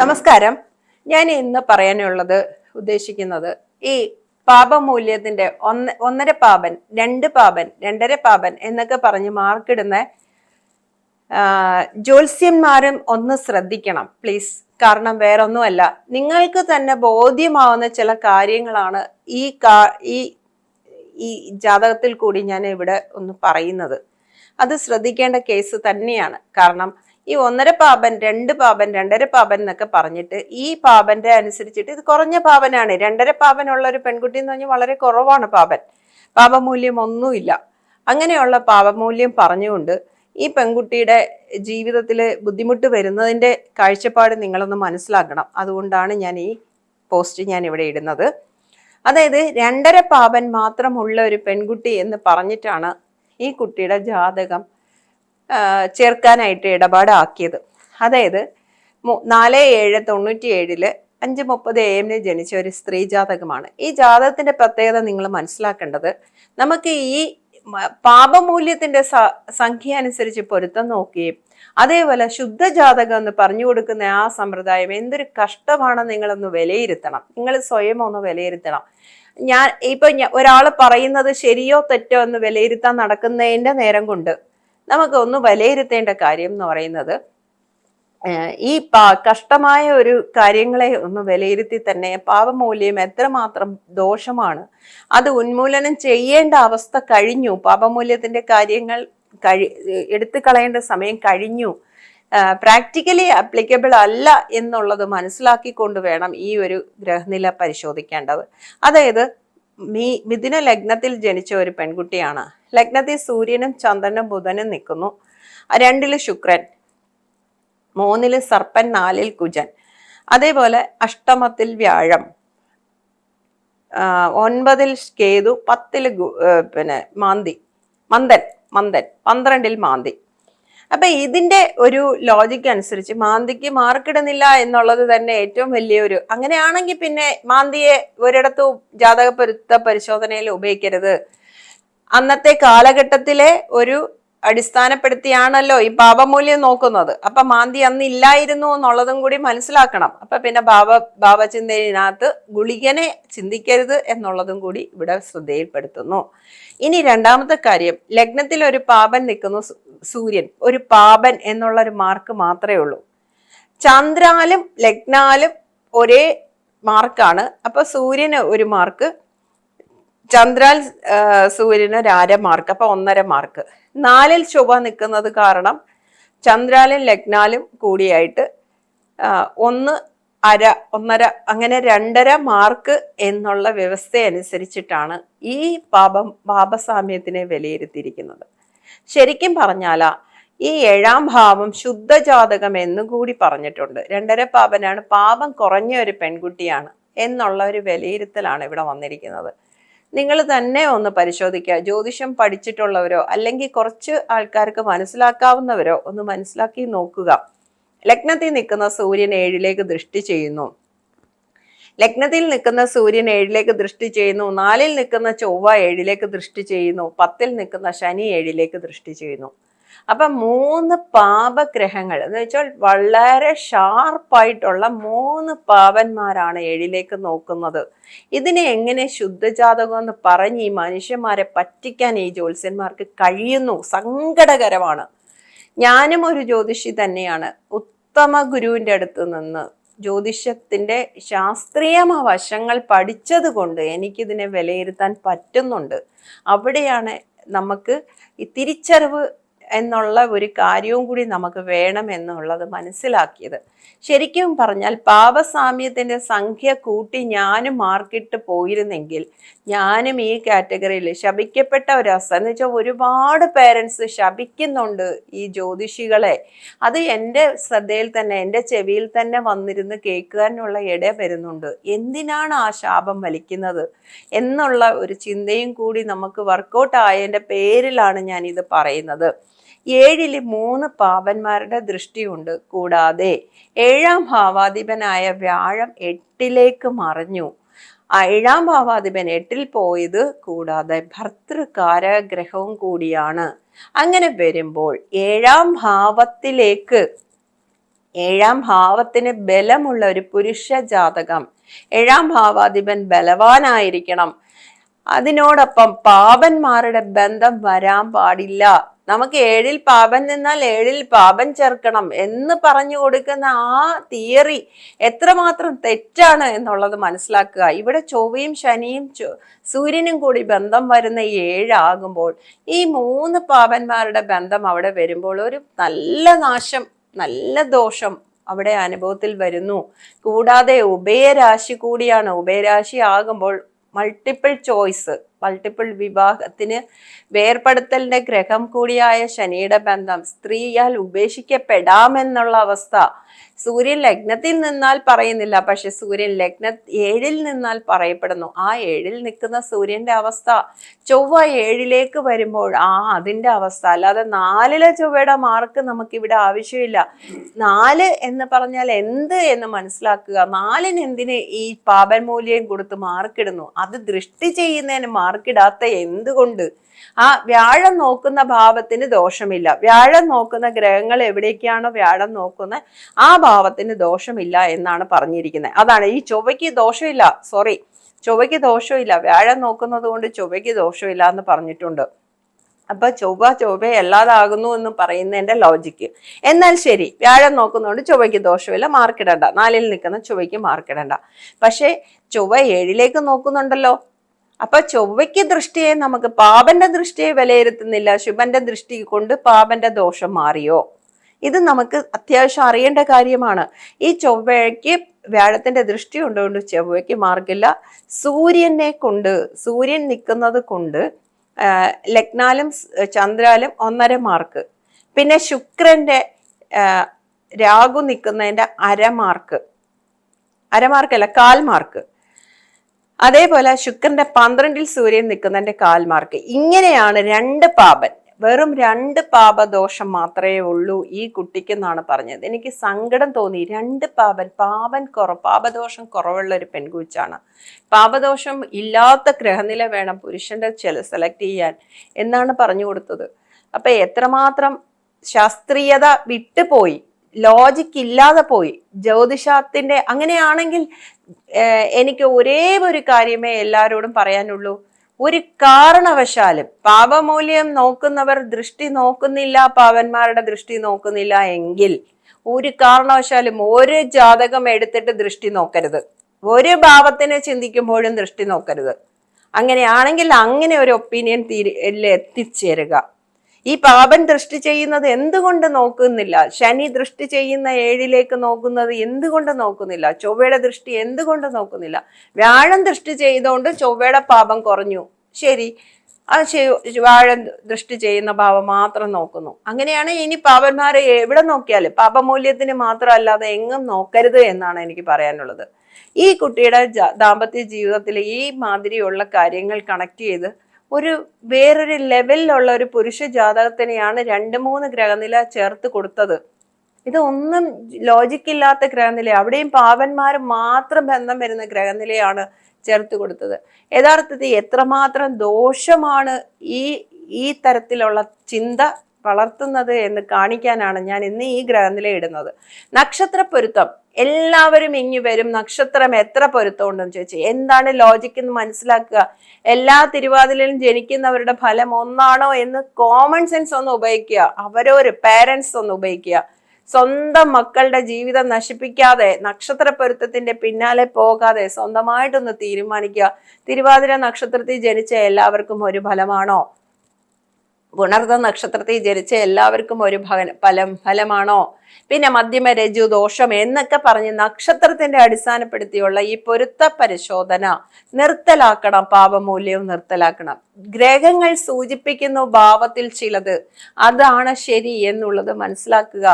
നമസ്കാരം. ഞാൻ ഇന്ന് പറയാനുള്ളത് ഉദ്ദേശിക്കുന്നത് ഈ പാപമൂല്യത്തിന്റെ ഒന്ന് ഒന്നര പാപൻ രണ്ട് പാപൻ രണ്ടര പാപൻ എന്നൊക്കെ പറഞ്ഞ് മാർക്കിടുന്ന ജ്യോത്സ്യന്മാരും ഒന്ന് ശ്രദ്ധിക്കണം പ്ലീസ്. കാരണം വേറൊന്നുമല്ല നിങ്ങൾക്ക് തന്നെ ബോധ്യമാവുന്ന ചില കാര്യങ്ങളാണ് ഈ കാ ഈ ഈ ജാതകത്തിൽ കൂടി ഞാൻ ഇവിടെ ഒന്ന് പറയുന്നത്. അത് ശ്രദ്ധിക്കേണ്ട കേസ് തന്നെയാണ്. കാരണം ഈ ഒന്നര പാപൻ രണ്ട് പാപൻ രണ്ടര പാപൻ എന്നൊക്കെ പറഞ്ഞിട്ട് ഈ പാപന്റെ അനുസരിച്ചിട്ട് ഇത് കുറഞ്ഞ പാപനാണ്. രണ്ടര പാപനുള്ള ഒരു പെൺകുട്ടി എന്ന് പറഞ്ഞാൽ വളരെ കുറവാണ് പാപൻ. പാപമൂല്യം ഒന്നുമില്ല അങ്ങനെയുള്ള പാപമൂല്യം പറഞ്ഞുകൊണ്ട് ഈ പെൺകുട്ടിയുടെ ജീവിതത്തിൽ ബുദ്ധിമുട്ട് വരുന്നതിന്റെ കാഴ്ചപ്പാട് നിങ്ങളൊന്ന് മനസ്സിലാക്കണം. അതുകൊണ്ടാണ് ഞാൻ ഈ പോസ്റ്റ് ഞാൻ ഇവിടെ ഇടുന്നത്. അതായത് രണ്ടര പാപൻ മാത്രമുള്ള ഒരു പെൺകുട്ടി എന്ന് പറഞ്ഞിട്ടാണ് ഈ കുട്ടിയുടെ ജാതകം ചേർക്കാനായിട്ട് ഇടപാടാക്കിയത്. അതായത് നാല് ഏഴ് തൊണ്ണൂറ്റി ഏഴിൽ അഞ്ച് മുപ്പത് എ എമ്മിന് ജനിച്ച ഒരു സ്ത്രീ ജാതകമാണ്. ഈ ജാതകത്തിന്റെ പ്രത്യേകത നിങ്ങൾ മനസ്സിലാക്കേണ്ടത് നമുക്ക് ഈ പാപമൂല്യത്തിന്റെ സംഖ്യ അനുസരിച്ച് പൊരുത്തം നോക്കുകയും അതേപോലെ ശുദ്ധജാതകം എന്ന് പറഞ്ഞു കൊടുക്കുന്ന ആ സമ്പ്രദായം എന്തൊരു കഷ്ടമാണ് നിങ്ങളൊന്ന് വിലയിരുത്തണം. നിങ്ങൾ സ്വയം ഒന്ന് വിലയിരുത്തണം. ഞാൻ ഇപ്പൊ ഒരാൾ പറയുന്നത് ശരിയോ തെറ്റോ എന്ന് വിലയിരുത്താൻ നടക്കുന്നതിന്റെ നേരം കൊണ്ട് നമുക്ക് ഒന്ന് വിലയിരുത്തേണ്ട കാര്യം എന്ന് പറയുന്നത് ഈ കഷ്ടമായ ഒരു കാര്യങ്ങളെ ഒന്ന് വിലയിരുത്തി തന്നെ പാപമൂല്യം എത്രമാത്രം ദോഷമാണ് അത് ഉന്മൂലനം ചെയ്യേണ്ട അവസ്ഥ കഴിഞ്ഞു പാപമൂല്യത്തിന്റെ കാര്യങ്ങൾ കഴി എടുത്തു കളയേണ്ട സമയം കഴിഞ്ഞു പ്രാക്ടിക്കലി അപ്ലിക്കബിൾ അല്ല എന്നുള്ളത് മനസ്സിലാക്കിക്കൊണ്ട് വേണം ഈ ഒരു ഗ്രഹനില പരിശോധിക്കേണ്ടത്. അതായത് മീ മിഥുന ലഗ്നത്തിൽ ജനിച്ച ഒരു പെൺകുട്ടിയാണ്. ലഗ്നത്തിൽ സൂര്യനും ചന്ദ്രനും ബുധനും നിൽക്കുന്നു. രണ്ടിൽ ശുക്രൻ മൂന്നിൽ സർപ്പൻ നാലിൽ കുജൻ. അതേപോലെ അഷ്ടമത്തിൽ വ്യാഴം ഒൻപതിൽ കേതു പത്തിൽ പിന്നെ മാന്തി മന്ദൻ മന്ദൻ പന്ത്രണ്ടിൽ മാന്തി. അപ്പൊ ഇതിന്റെ ഒരു ലോജിക് അനുസരിച്ച് മാന്തിക്ക് മാർക്കിടുന്നില്ല എന്നുള്ളത് തന്നെ ഏറ്റവും വലിയൊരു അങ്ങനെയാണെങ്കിൽ പിന്നെ മാന്തിയെ ഒരിടത്തും ജാതക പൊരുത്ത പരിശോധനയിൽ ഉപയോഗിക്കരുത്. അന്നത്തെ കാലഘട്ടത്തിലെ ഒരു അടിസ്ഥാനപ്പെടുത്തിയാണല്ലോ ഈ ഭാവമൂല്യം നോക്കുന്നത്. അപ്പൊ മാന്തി അന്ന് ഇല്ലായിരുന്നു എന്നുള്ളതും കൂടി മനസ്സിലാക്കണം. അപ്പൊ പിന്നെ ഭാവ ഭാവചിന്തയിനകത്ത് ഗുളികനെ ചിന്തിക്കരുത് എന്നുള്ളതും കൂടി ഇവിടെ ശ്രദ്ധയിൽപ്പെടുത്തുന്നു. ഇനി രണ്ടാമത്തെ കാര്യം ലഗ്നത്തിൽ ഒരു പാപൻ നിൽക്കുന്നു സൂര്യൻ. ഒരു പാപൻ എന്നുള്ള ഒരു മാർക്ക് മാത്രമേ ഉള്ളൂ. ചന്ദ്രാലും ലഗ്നാലും ഒരേ മാർക്കാണ്. അപ്പൊ സൂര്യന് ഒരു മാർക്ക് ചന്ദ്രാൽ സൂര്യന് ഒരു അര മാർക്ക് അപ്പൊ ഒന്നര മാർക്ക് നാലിൽ ശുഭ നിൽക്കുന്നത് കാരണം ചന്ദ്രാലും ലഗ്നാലും കൂടിയായിട്ട് ഒന്ന് അര ഒന്നര അങ്ങനെ രണ്ടര മാർക്ക് എന്നുള്ള വ്യവസ്ഥ അനുസരിച്ചിട്ടാണ് ഈ പാപം പാപസാമ്യത്തിനെ വിലയിരുത്തിയിരിക്കുന്നത്. ശരിക്കും പറഞ്ഞാലാ ഈ ഏഴാം ഭാവം ശുദ്ധജാതകം എന്നും കൂടി പറഞ്ഞിട്ടുണ്ട്. രണ്ടര പാപനാണ് പാപം കുറഞ്ഞ ഒരു പെൺകുട്ടിയാണ് എന്നുള്ള ഒരു വിലയിരുത്തലാണ് ഇവിടെ വന്നിരിക്കുന്നത്. നിങ്ങൾ തന്നെ ഒന്ന് പരിശോധിക്കുക. ജ്യോതിഷം പഠിച്ചിട്ടുള്ളവരോ അല്ലെങ്കിൽ കുറച്ച് ആൾക്കാർക്ക് മനസ്സിലാക്കാവുന്നവരോ ഒന്ന് മനസ്സിലാക്കി നോക്കുക. ലഗ്നത്തിൽ നിൽക്കുന്ന സൂര്യൻ ഏഴിലേക്ക് ദൃഷ്ടി ചെയ്യുന്നു. ലഗ്നത്തിൽ നിൽക്കുന്ന സൂര്യൻ ഏഴിലേക്ക് ദൃഷ്ടി ചെയ്യുന്നു. നാലിൽ നിൽക്കുന്ന ചൊവ്വ ഏഴിലേക്ക് ദൃഷ്ടി ചെയ്യുന്നു. പത്തിൽ നിൽക്കുന്ന ശനി ഏഴിലേക്ക് ദൃഷ്ടി ചെയ്യുന്നു. അപ്പൊ മൂന്ന് പാപഗ്രഹങ്ങൾ എന്ന് വെച്ചാൽ വളരെ ഷാർപ്പായിട്ടുള്ള മൂന്ന് പാവന്മാരാണ് ഏഴിലേക്ക് നോക്കുന്നത്. ഇതിനെ എങ്ങനെ ശുദ്ധജാതകം എന്ന് പറഞ്ഞ് ഈ മനുഷ്യന്മാരെ പറ്റിക്കാൻ ഈ ജ്യോത്സ്യന്മാർക്ക് കഴിയുന്നു? സങ്കടകരമാണ്. ഞാനും ഒരു ജ്യോതിഷി തന്നെയാണ്. ഉത്തമ ഗുരുവിന്റെ അടുത്ത് നിന്ന് ജ്യോതിഷത്തിന്റെ ശാസ്ത്രീയ വശങ്ങൾ പഠിച്ചത് കൊണ്ട് എനിക്കിതിനെ വിലയിരുത്താൻ പറ്റുന്നുണ്ട്. അവിടെയാണ് നമുക്ക് ഈ തിരിച്ചറിവ് എന്നുള്ള ഒരു കാര്യവും കൂടി നമുക്ക് വേണം എന്നുള്ളത് മനസ്സിലാക്കിയത്. ശരിക്കും പറഞ്ഞാൽ പാപസാമ്യത്തിന്റെ സംഖ്യ കൂട്ടി ഞാനും മാർക്കിട്ട് പോയിരുന്നെങ്കിൽ ഞാനും ഈ കാറ്റഗറിയിൽ ശപിക്കപ്പെട്ട അവസ്ഥ. എന്ന് വെച്ചാൽ ഒരുപാട് പേരൻസ് ശപിക്കുന്നുണ്ട് ഈ ജ്യോതിഷികളെ. അത് എന്റെ ശ്രദ്ധയിൽ തന്നെ എന്റെ ചെവിയിൽ തന്നെ വന്നിരുന്ന് കേൾക്കാനുള്ള ഇട വരുന്നുണ്ട്. എന്തിനാണ് ആ ശാപം വലിക്കുന്നത്? എന്നുള്ള ഒരു ചിന്തയും കൂടി നമുക്ക് വർക്കൗട്ട് ആയതിന്റെ പേരിലാണ് ഞാൻ ഇത് പറയുന്നത്. ഏഴിൽ മൂന്ന് പാവന്മാരുടെ ദൃഷ്ടിയുണ്ട്. കൂടാതെ ഏഴാം ഭാവാധിപനായ വ്യാഴം എട്ടിലേക്ക് മറിഞ്ഞു. ഏഴാം ഭാവാധിപൻ എട്ടിൽ പോയത് കൂടാതെ ഭർത്തൃകാരഗ്രഹവും കൂടിയാണ്. അങ്ങനെ വരുമ്പോൾ ഏഴാം ഭാവത്തിലേക്ക് ഏഴാം ഭാവത്തിന് ബലമുള്ള ഒരു പുരുഷ ജാതകം ഏഴാം ഭാവാധിപൻ ബലവാനായിരിക്കണം. അതിനോടൊപ്പം പാപന്മാരുടെ ബന്ധം വരാൻ പാടില്ല. നമുക്ക് ഏഴിൽ പാപൻ നിന്നാൽ ഏഴിൽ പാപം ചേർക്കണം എന്ന് പറഞ്ഞു കൊടുക്കുന്ന ആ തിയറി എത്രമാത്രം തെറ്റാണ് എന്നുള്ളത് മനസ്സിലാക്കുക. ഇവിടെ ചൊവ്വയും ശനിയും സൂര്യനും കൂടി ബന്ധം വരുന്ന ഏഴാകുമ്പോൾ ഈ മൂന്ന് പാപന്മാരുടെ ബന്ധം അവിടെ വരുമ്പോൾ ഒരു നല്ല നാശം നല്ല ദോഷം അവിടെ അനുഭവത്തിൽ വരുന്നു. കൂടാതെ ഉഭയരാശി കൂടിയാണ്. ഉഭയരാശി ആകുമ്പോൾ മൾട്ടിപ്പിൾ ചോയ്സ് മൾട്ടിപ്പിൾ വിവാഹത്തിന് വേർപെടുത്തലിന്റെ ഗ്രഹം കൂടിയായ ശനിയുടെ ബന്ധം സ്ത്രീയാൽ ഉപേക്ഷിക്കപ്പെടാമെന്നുള്ള അവസ്ഥ സൂര്യൻ ലഗ്നത്തിൽ നിന്നാൽ പറയുന്നില്ല. പക്ഷെ സൂര്യൻ ലഗ്ന ഏഴിൽ നിന്നാൽ പറയപ്പെടുന്നു. ആ ഏഴിൽ നിൽക്കുന്ന സൂര്യന്റെ അവസ്ഥ ചൊവ്വ ഏഴിലേക്ക് വരുമ്പോൾ ആ അതിന്റെ അവസ്ഥ. അല്ലാതെ നാലിലെ ചൊവ്വയുടെ മാർക്ക് നമുക്കിവിടെ ആവശ്യമില്ല. നാല് എന്ന് പറഞ്ഞാൽ എന്ത് എന്ന് മനസ്സിലാക്കുക. നാലിന് എന്തിന് ഈ പാപൻ മൂല്യം കൊടുത്ത് മാർക്കിടുന്നു? അത് ദൃഷ്ടി ചെയ്യുന്നതിന് മാർക്കിടാത്ത എന്തുകൊണ്ട്? ആ വ്യാഴം നോക്കുന്ന ഭാവത്തിന് ദോഷമില്ല. വ്യാഴം നോക്കുന്ന ഗ്രഹങ്ങൾ എവിടേക്കാണോ വ്യാഴം നോക്കുന്ന ആ ഭാവത്തിന് ദോഷമില്ല എന്നാണ് പറഞ്ഞിരിക്കുന്നത്. അതാണ് ഈ ചൊവ്വയ്ക്ക് ദോഷമില്ല സോറി ചൊവ്വയ്ക്ക് ദോഷമില്ല വ്യാഴം നോക്കുന്നത് കൊണ്ട് ചൊവ്വയ്ക്ക് ദോഷമില്ല എന്ന് പറഞ്ഞിട്ടുണ്ട്. അപ്പൊ ചൊവ്വ ചൊവ്വ അല്ലാതാകുന്നു എന്ന് പറയുന്നതിന്റെ ലോജിക്ക് എന്നാൽ ശരി വ്യാഴം നോക്കുന്നതുകൊണ്ട് ചൊവ്വയ്ക്ക് ദോഷമില്ല മാർക്കിടണ്ട. നാലിൽ നിൽക്കുന്ന ചൊവ്വയ്ക്ക് മാർക്കിടണ്ട. പക്ഷേ ചൊവ്വ ഏഴിലേക്ക് നോക്കുന്നുണ്ടല്ലോ. അപ്പൊ ചൊവ്വയ്ക്ക് ദൃഷ്ടിയെ നമുക്ക് പാപന്റെ ദൃഷ്ടിയെ വിലയിരുത്തുന്നില്ല. ശുഭന്റെ ദൃഷ്ടി കൊണ്ട് പാപന്റെ ദോഷം മാറിയോ? ഇത് നമുക്ക് അത്യാവശ്യം അറിയേണ്ട കാര്യമാണ്. ഈ ചൊവ്വയ്ക്ക് വ്യാഴത്തിന്റെ ദൃഷ്ടി ഉണ്ടുകൊണ്ട് ചൊവ്വയ്ക്ക് മാർഗില്ല സൂര്യനെ കൊണ്ട് സൂര്യൻ നിൽക്കുന്നത് കൊണ്ട് ലഗ്നാലും ചന്ദ്രാലും ഒന്നര മാർക്ക്. പിന്നെ ശുക്രന്റെ രാഹു നിൽക്കുന്നതിന്റെ അരമാർക്ക് അരമാർക്കല്ല കാൽ മാർക്ക്. അതേപോലെ ശുക്രന്റെ പന്ത്രണ്ടിൽ സൂര്യൻ നിൽക്കുന്നതിന്റെ കാൽമാർക്ക് ഇങ്ങനെയാണ് രണ്ട് പാപൻ. വെറും രണ്ട് പാപദോഷം മാത്രമേ ഉള്ളൂ ഈ കുട്ടിക്കെന്നാണ് പറഞ്ഞത്. എനിക്ക് സങ്കടം തോന്നി. രണ്ട് പാപൻ പാപൻ കുറ പാപദോഷം കുറവുള്ള ഒരു പെൺകുച്ചാണ്. പാപദോഷം ഇല്ലാത്ത ഗ്രഹനില വേണം പുരുഷന്റെ ചില സെലക്ട് ചെയ്യാൻ എന്നാണ് പറഞ്ഞു കൊടുത്തത്. അപ്പൊ എത്രമാത്രം ശാസ്ത്രീയത വിട്ടുപോയി ലോജിക്ക് ഇല്ലാതെ പോയി ജ്യോതിഷത്തിന്റെ അങ്ങനെയാണെങ്കിൽ എനിക്ക് ഒരേ ഒരു കാര്യമേ എല്ലാവരോടും പറയാനുള്ളൂ. ഒരു കാരണവശാലും പാപമൂല്യം നോക്കുന്നവർ ദൃഷ്ടി നോക്കുന്നില്ല പാവന്മാരുടെ ദൃഷ്ടി നോക്കുന്നില്ല എങ്കിൽ ഒരു കാരണവശാലും ഒരു ജാതകം എടുത്തിട്ട് ദൃഷ്ടി നോക്കരുത്. ഒരു ഭാവത്തിനെ ചിന്തിക്കുമ്പോഴും ദൃഷ്ടി നോക്കരുത്. അങ്ങനെയാണെങ്കിൽ അങ്ങനെ ഒരു ഒപ്പീനിയൻ തീരെ എത്തിച്ചേരുക. ഈ പാപൻ ദൃഷ്ടി ചെയ്യുന്നത് എന്തുകൊണ്ട് നോക്കുന്നില്ല? ശനി ദൃഷ്ടി ചെയ്യുന്ന ഏഴിലേക്ക് നോക്കുന്നത് എന്തുകൊണ്ട് നോക്കുന്നില്ല? ചൊവ്വയുടെ ദൃഷ്ടി എന്തുകൊണ്ട് നോക്കുന്നില്ല? വ്യാഴം ദൃഷ്ടി ചെയ്തുകൊണ്ട് ചൊവ്വയുടെ പാപം കുറഞ്ഞു. ശരി. ആ വ്യാഴം ദൃഷ്ടി ചെയ്യുന്ന പാപം മാത്രം നോക്കുന്നു. അങ്ങനെയാണ് ഇനി പാപന്മാരെ എവിടെ നോക്കിയാലും പാപമൂല്യത്തിന് മാത്രമല്ലാതെ എങ്ങും നോക്കരുത് എന്നാണ് എനിക്ക് പറയാനുള്ളത്. ഈ കുട്ടിയുടെ ദാമ്പത്യ ജീവിതത്തിൽ ഈ മാതിരിയുള്ള കാര്യങ്ങൾ കണക്ട് ചെയ്ത് ഒരു വേറൊരു ലെവലിലുള്ള ഒരു പുരുഷ ജാതകത്തിനെയാണ് രണ്ട് മൂന്ന് ഗ്രഹനില ചേർത്ത് കൊടുത്തത്. ഇത് ഒന്നും ലോജിക്കില്ലാത്ത ഗ്രഹനില അവിടെയും പാവന്മാർ മാത്രം ബന്ധം വരുന്ന ഗ്രഹനിലയാണ് ചേർത്ത് കൊടുത്തത്. യഥാർത്ഥത്തിൽ എത്രമാത്രം ദോഷമാണ് ഈ ഈ തരത്തിലുള്ള ചിന്ത വളർത്തുന്നത് എന്ന് കാണിക്കാനാണ് ഞാൻ ഇന്ന് ഈ ഗ്രഹനില ഇടുന്നത്. നക്ഷത്ര പൊരുത്തം. എല്ലാവരും ഇങ്ങി വരും. നക്ഷത്രം എത്ര പൊരുത്തം ഉണ്ടെന്ന് ചോദിച്ചു എന്താണ് ലോജിക് എന്ന് മനസ്സിലാക്കുക? എല്ലാ തിരുവാതിലും ജനിക്കുന്നവരുടെ ഫലം ഒന്നാണോ എന്ന് കോമൺ സെൻസ് ഒന്ന് ഉപയോഗിക്കുക. അവരോര് പേരൻസ് ഒന്ന് ഉപയോഗിക്കുക. സ്വന്തം മക്കളുടെ ജീവിതം നശിപ്പിക്കാതെ നക്ഷത്ര പൊരുത്തത്തിന്റെ പിന്നാലെ പോകാതെ സ്വന്തമായിട്ടൊന്ന് തീരുമാനിക്കുക. തിരുവാതിര നക്ഷത്രത്തിൽ ജനിച്ച എല്ലാവർക്കും ഒരു ഫലമാണോ? പുണർത നക്ഷത്രത്തിൽ ജനിച്ച എല്ലാവർക്കും ഒരു ഭവൻ ഫലം ഫലമാണോ? പിന്നെ മധ്യമ രജു ദോഷം എന്നൊക്കെ പറഞ്ഞ് നക്ഷത്രത്തിന്റെ അടിസ്ഥാനപ്പെടുത്തിയുള്ള ഈ പൊരുത്ത പരിശോധന നിർത്തലാക്കണം പാപമൂല്യവും നിർത്തലാക്കണം. ഗ്രഹങ്ങൾ സൂചിപ്പിക്കുന്ന ഭാവത്തിൽ ചിലത്. അതാണ് ശരി എന്നുള്ളത് മനസ്സിലാക്കുക.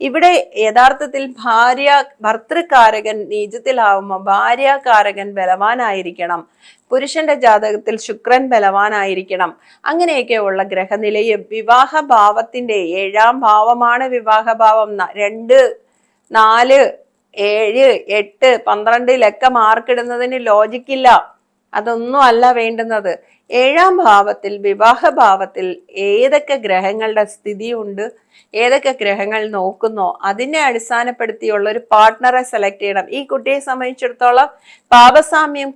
ഇവിടെ യഥാർത്ഥത്തിൽ ഭാര്യ ഭർത്തൃകാരകൻ നീചത്തിലാവുമ്പോൾ ഭാര്യാകാരകൻ ബലവാനായിരിക്കണം. പുരുഷന്റെ ജാതകത്തിൽ ശുക്രൻ ബലവാനായിരിക്കണം. അങ്ങനെയൊക്കെയുള്ള ഗ്രഹനിലയും വിവാഹ ഭാവത്തിന്റെ ഏഴാം ഭാവമാണ് വിവാഹഭാവം. രണ്ട് നാല് ഏഴ് എട്ട് പന്ത്രണ്ടിലൊക്കെ മാർക്കിടുന്നതിന് ലോജിക്കില്ല അതൊന്നും അല്ല വേണ്ടുന്നത്. ഏഴാം ഭാവത്തിൽ വിവാഹഭാവത്തിൽ ഏതൊക്കെ ഗ്രഹങ്ങളുടെ സ്ഥിതിയുണ്ട് ഏതൊക്കെ ഗ്രഹങ്ങൾ നോക്കുന്നോ അതിനെ അടിസ്ഥാനപ്പെടുത്തിയുള്ള ഒരു പാർട്ട്ണറെ സെലക്ട് ചെയ്യണം. ഈ കുട്ടിയെ സംബന്ധിച്ചിടത്തോളം പാപസാമ്യം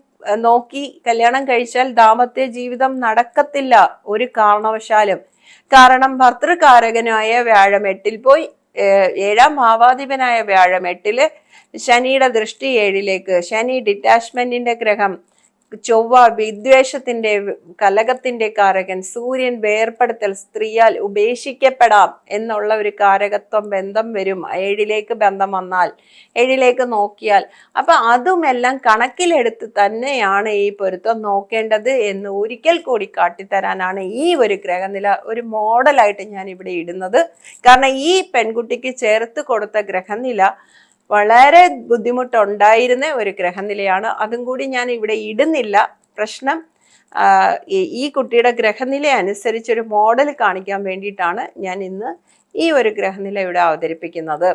നോക്കി കല്യാണം കഴിച്ചാൽ ദാമ്പത്യ ജീവിതം നടക്കത്തില്ല ഒരു കാരണവശാലും. കാരണം ഭർത്തൃകാരകനായ വ്യാഴം എട്ടിൽ പോയി ഏഴാം ഭാവാധിപനായ വ്യാഴം എട്ടിൽ ശനിയുടെ ദൃഷ്ടി ഏഴിലേക്ക് ശനി ഡിറ്റാച്ച്മെന്റിന്റെ ഗ്രഹം. ചൊവ്വ വിദ്വേഷത്തിന്റെ കലകത്തിന്റെ കാരകൻ സൂര്യൻ വേർപ്പെടുത്തൽ സ്ത്രീയാൽ ഉപേക്ഷിക്കപ്പെടാം എന്നുള്ള ഒരു കാരകത്വം ബന്ധം വരും. ഏഴിലേക്ക് ബന്ധം വന്നാൽ ഏഴിലേക്ക് നോക്കിയാൽ. അപ്പൊ അതുമെല്ലാം കണക്കിലെടുത്ത് തന്നെയാണ് ഈ പൊരുത്തം നോക്കേണ്ടത് എന്ന് ഒരിക്കൽ കൂടി കാട്ടിത്തരാനാണ് ഈ ഒരു ഗ്രഹനില ഒരു മോഡലായിട്ട് ഞാൻ ഇവിടെ ഇടുന്നത്. കാരണം ഈ പെൺകുട്ടിക്ക് ചേർത്ത് കൊടുത്ത ഗ്രഹനില വളരെ ബുദ്ധിമുട്ടുണ്ടായിരുന്ന ഒരു ഗ്രഹനിലയാണ്. അതും കൂടി ഞാൻ ഇവിടെ ഇടുന്നില്ല. പ്രശ്നം ഈ- കുട്ടിയുടെ ഗ്രഹനില അനുസരിച്ചൊരു മോഡൽ കാണിക്കാൻ വേണ്ടിയിട്ടാണ് ഞാൻ ഇന്ന് ഈ ഒരു ഗ്രഹനില ഇവിടെ അവതരിപ്പിക്കുന്നത്.